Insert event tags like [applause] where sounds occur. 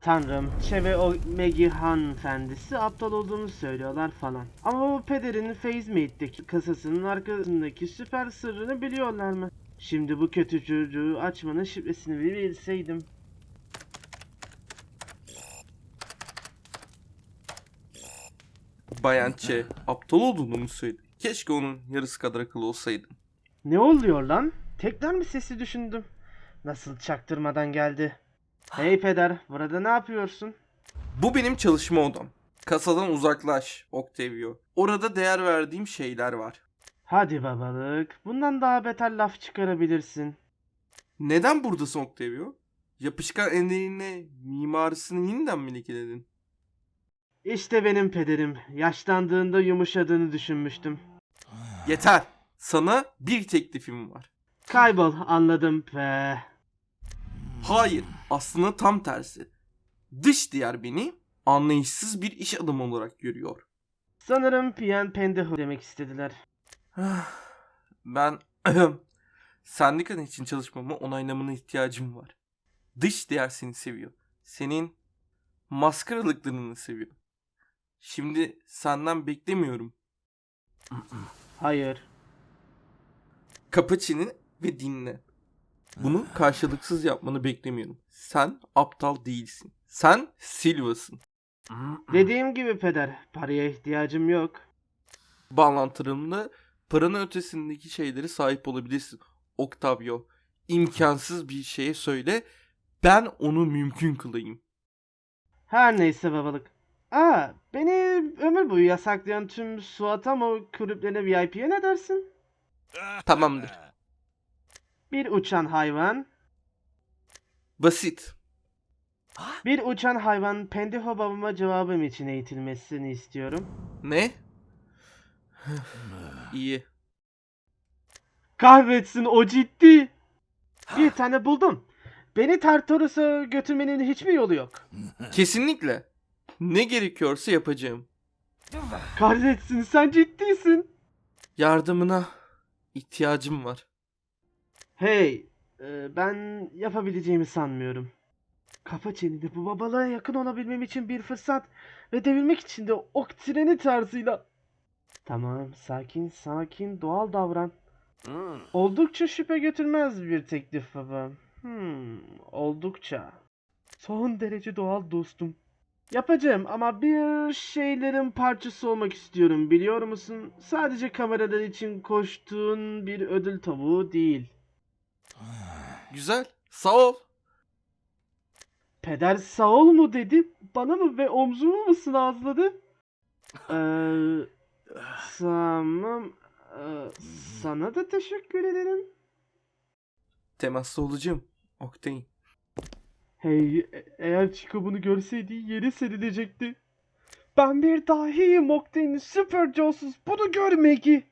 Tanrım, Çe ve o Maggie hanımefendisi aptal olduğunu söylüyorlar falan. Ama bu pederin Fazemate'deki kasasının arkasındaki süper sırrını biliyorlar mı? Şimdi bu kötü çocuğu açmanın şifresini bir bilseydim. Bayan Ç. aptal olduğunu mu söyledi? Keşke onun yarısı kadar akıllı olsaydım. Ne oluyor lan? Tekrar mı sesi düşündüm? Nasıl çaktırmadan geldi? Hey peder, burada ne yapıyorsun? Bu benim çalışma odam. Kasadan uzaklaş Octavio. Orada değer verdiğim şeyler var. Hadi babalık, bundan daha beter laf çıkarabilirsin. Neden buradasın Octavio? Yapışkan endeline mimarisini yeniden mi lekeledin? İşte benim pederim. Yaşlandığında yumuşadığını düşünmüştüm. Yeter. Sana bir teklifim var. Kaybol, anladım be. Hayır, aslında tam tersi. Dış diğer beni anlayışsız bir iş adamı olarak görüyor. Sanırım Piyan Pendeho demek istediler. Ben [clears throat] sendikan için çalışmamı onaylamana ihtiyacım var. Dış diğer seni seviyor. Senin maskaralıklarını seviyor. Şimdi senden beklemiyorum. Hayır. Çeneni ve dinle. Bunu karşılıksız yapmanı beklemiyorum. Sen aptal değilsin. Sen Silva'sın. Dediğim gibi peder, paraya ihtiyacım yok. Bağlantılarımda paranın ötesindeki şeyleri sahip olabilirsin. Octavio, imkansız bir şeye söyle. Ben onu mümkün kılayım. Her neyse babalık. Aa, beni ömür boyu yasaklayan tüm Suatamo kulüplerine VIP'ye ne dersin? Tamamdır. Bir uçan hayvan, Basit. bir uçan hayvan Pendeho babama cevabım için eğitilmesini istiyorum. Ne? İyi. Kahretsin o ciddi. Bir tane buldum. Beni Tartarus'a götürmenin hiçbir yolu yok. [laughs] Kesinlikle. Ne gerekiyorsa yapacağım. Kahretsin sen ciddisin. Yardımına ihtiyacım var. Hey, e, ben yapabileceğimi sanmıyorum. Kafa çeneni bu babalığa yakın olabilmem için bir fırsat ve devirmek için de ok treni tarzıyla. Tamam, sakin sakin doğal davran. Oldukça şüphe götürmez bir teklif baba. Hmm, oldukça. Son derece doğal dostum. Yapacağım ama bir şeylerin parçası olmak istiyorum biliyor musun? Sadece kameralar için koştuğun bir ödül tavuğu değil. Güzel. Sağ ol. Peder sağ ol mu dedi? Bana mı ve omzumu mu sınavladı? Eee... Tamam. Eee, sana da teşekkür ederim. Temasta olacağım. Octane. Hey, e- eğer Chico bunu görseydi yeri serilecekti. Ben bir dahiyim Octane, süper casus. Bunu gör Maggie.